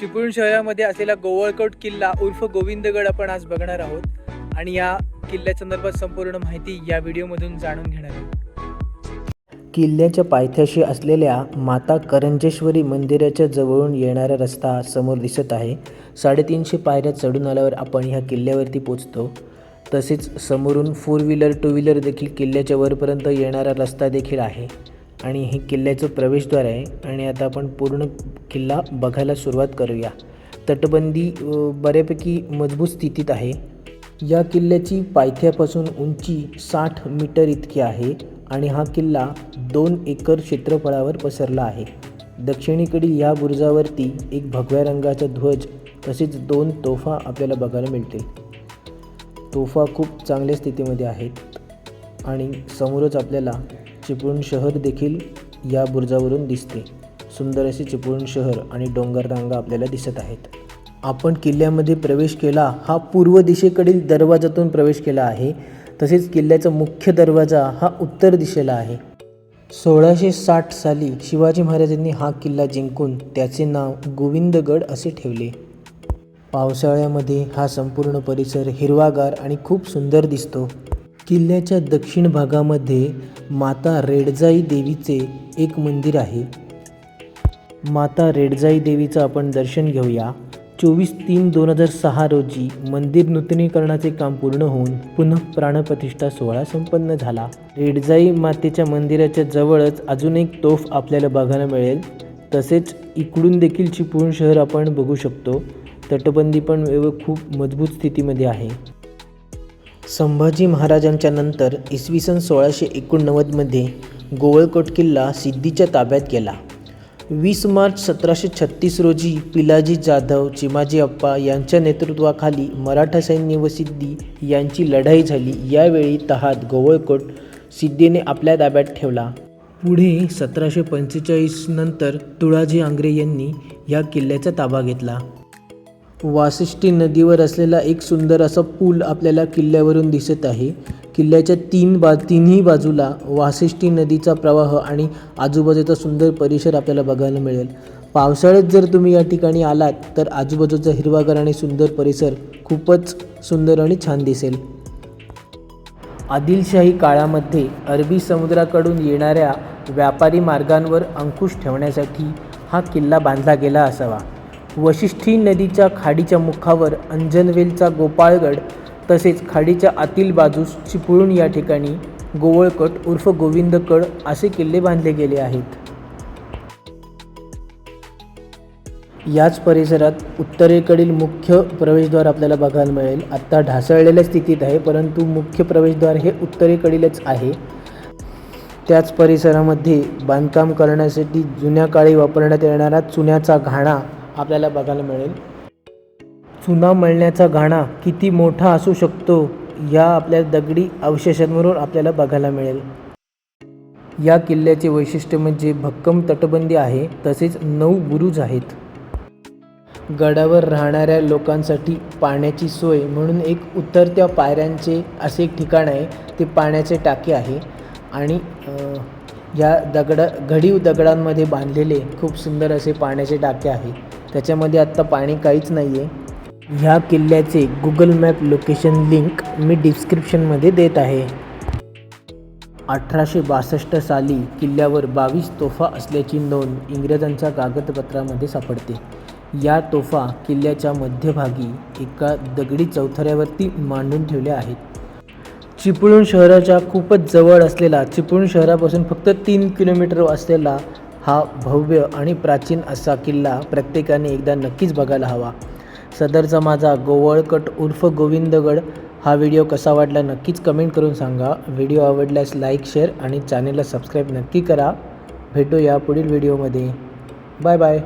चिपळूण शहरामध्ये असलेला गोवळकोट किल्ला उर्फ गोविंदगड आपण आज बघणार आहोत. आणि या किल्ल्यासंदर्भात संपूर्ण माहिती या व्हिडिओमधून जाणून घेणार आहोत. किल्ल्याच्या पायथ्याशी असलेल्या माता करंजेश्वरी मंदिराच्या जवळून येणारा रस्ता समोर दिसत आहे. साडेतीनशे पायऱ्या चढून आल्यावर आपण ह्या किल्ल्यावरती पोचतो. तसेच समोरून फोर व्हीलर टू व्हीलर देखील किल्ल्याच्या वरपर्यंत येणारा रस्ता देखील आहे. आणि हे किल्ल्याचं प्रवेशद्वार आहे. आणि आता आपण पूर्ण किल्ला बघायला सुरुवात करूया. तटबंदी बऱ्यापैकी मजबूत स्थितीत आहे. या किल्ल्याची पायथ्यापासून उंची साठ मीटर इतकी आहे आणि हा किल्ला दोन एकर क्षेत्रफळावर पसरला आहे. दक्षिणेकडील या बुरुजावरती एक भगव्या रंगाचा ध्वज तसेच दोन तोफा आपल्याला बघायला मिळतील. तोफा खूप चांगल्या स्थितीमध्ये आहेत आणि समोरच आपल्याला चिपळूण शहर देखील या बुरजावरून दिसते. सुंदर असे चिपळूण शहर आणि डोंगररांगा आपल्याला दिसत आहेत. आपण किल्ल्यामध्ये प्रवेश केला हा पूर्व दिशेकडील दरवाजातून प्रवेश केला आहे. तसेच किल्ल्याचा मुख्य दरवाजा हा उत्तर दिशेला आहे. सोळाशे साठ साली शिवाजी महाराजांनी हा किल्ला जिंकून त्याचे नाव गोविंदगड असे ठेवले. पावसाळ्यामध्ये हा संपूर्ण परिसर हिरवागार आणि खूप सुंदर दिसतो. किल्ल्याच्या दक्षिण भागामध्ये माता रेडजाई देवीचे एक मंदिर आहे. माता रेडजाई देवीचं आपण दर्शन घेऊया. चोवीस तीन दोन हजार सहा रोजी मंदिर नूतनीकरणाचे काम पूर्ण होऊन पुनः प्राणप्रतिष्ठा सोहळा संपन्न झाला. रेडजाई मातेच्या मंदिराच्या जवळच अजून एक तोफ आपल्याला बघायला मिळेल. तसेच इकडून देखील चिपळूण शहर आपण बघू शकतो. तटबंदी पण व्यव खूप मजबूत स्थितीमध्ये आहे. संभाजी महाराजांच्या नंतर इसवी सन सोळाशे एकोणनव्वदमध्ये गोवळकोट किल्ला सिद्धीच्या ताब्यात गेला. वीस मार्च सतराशे छत्तीस रोजी पिलाजी जाधव चिमाजी अप्पा यांच्या नेतृत्वाखाली मराठा सैन्य व सिद्धी यांची लढाई झाली. यावेळी तहात गोवळकोट सिद्धीने आपल्या ताब्यात ठेवला. पुढे सतराशे पंचेचाळीस नंतर तुळाजी आंग्रे यांनी या किल्ल्याचा ताबा घेतला. वासिष्ठी नदीवर असलेला एक सुंदर असा पूल आपल्याला किल्ल्यावरून दिसत आहे. किल्ल्याच्या तीन बा तिन्ही बाजूला वासिष्ठी नदीचा प्रवाह आणि आजूबाजूचा सुंदर परिसर आपल्याला बघायला मिळेल. पावसाळ्यात जर तुम्ही या ठिकाणी आलात तर आजूबाजूचा हिरवागार आणि सुंदर परिसर खूपच सुंदर आणि छान दिसेल. आदिलशाही काळामध्ये अरबी समुद्राकडून येणाऱ्या व्यापारी मार्गांवर अंकुश ठेवण्यासाठी हा किल्ला बांधला गेला असावा. वशिष्ठी नदीच्या खाडीच्या मुखावर अंजनवेलचा गोपाळगड तसेच खाडीच्या आतील बाजूस चिपळूण या ठिकाणी गोवळकट उर्फ गोविंदकड असे किल्ले बांधले गेले आहेत. याच परिसरात उत्तरेकडील मुख्य प्रवेशद्वार आपल्याला बघायला मिळेल. आत्ता ढासळलेल्या स्थितीत आहे परंतु मुख्य प्रवेशद्वार हे उत्तरेकडीलच आहे. त्याच परिसरामध्ये बांधकाम करण्यासाठी जुन्या काळी वापरण्यात येणारा चुन्याचा घाणा आपल्याला बघायला मिळेल. चुना मळण्याचा घाणा किती मोठा असू शकतो या आपल्या दगडी अवशेषांवरून आपल्याला बघायला मिळेल. या किल्ल्याचे वैशिष्ट्य म्हणजे भक्कम तटबंदी आहे तसेच नऊ बुरुज आहेत. गडावर राहणाऱ्या लोकांसाठी पाण्याची सोय म्हणून एक उतरत्या पायऱ्यांचे असे एक ठिकाण आहे ते पाण्याचे टाके आहे. आणि या दगडा घडीव दगडांमध्ये बांधलेले खूप सुंदर असे पाण्याचे टाके आहेत. त्याच्यामध्ये आत्ता पाणी काहीच नाही आहे ह्या किल्ल्याचे गुगल मॅप लोकेशन लिंक मी डिस्क्रिप्शनमध्ये देत आहे. अठराशे बासष्ट साली किल्ल्यावर बावीस तोफा असल्याची नोंद इंग्रजांच्या कागदपत्रामध्ये सापडते. या तोफा किल्ल्याच्या मध्यभागी एका दगडी चौथऱ्यावरती मांडून ठेवल्या आहेत. चिपळूण शहराच्या खूपच जवळ असलेला चिपळूण शहरापासून फक्त तीन किलोमीटर असलेला हा भव्य आणि प्राचीन असा किल्ला प्रत्येकाने एकदा नक्कीच बघायला हवा. सदरचा माझा गोवळकट उर्फ गोविंदगड हा व्हिडिओ कसा वाटला नक्कीच कमेंट करून सांगा. व्हिडिओ आवडल्यास लाईक शेअर आणि चॅनेलला सबस्क्राईब नक्की करा. भेटूया पुढील व्हिडिओमध्ये. Bye bye.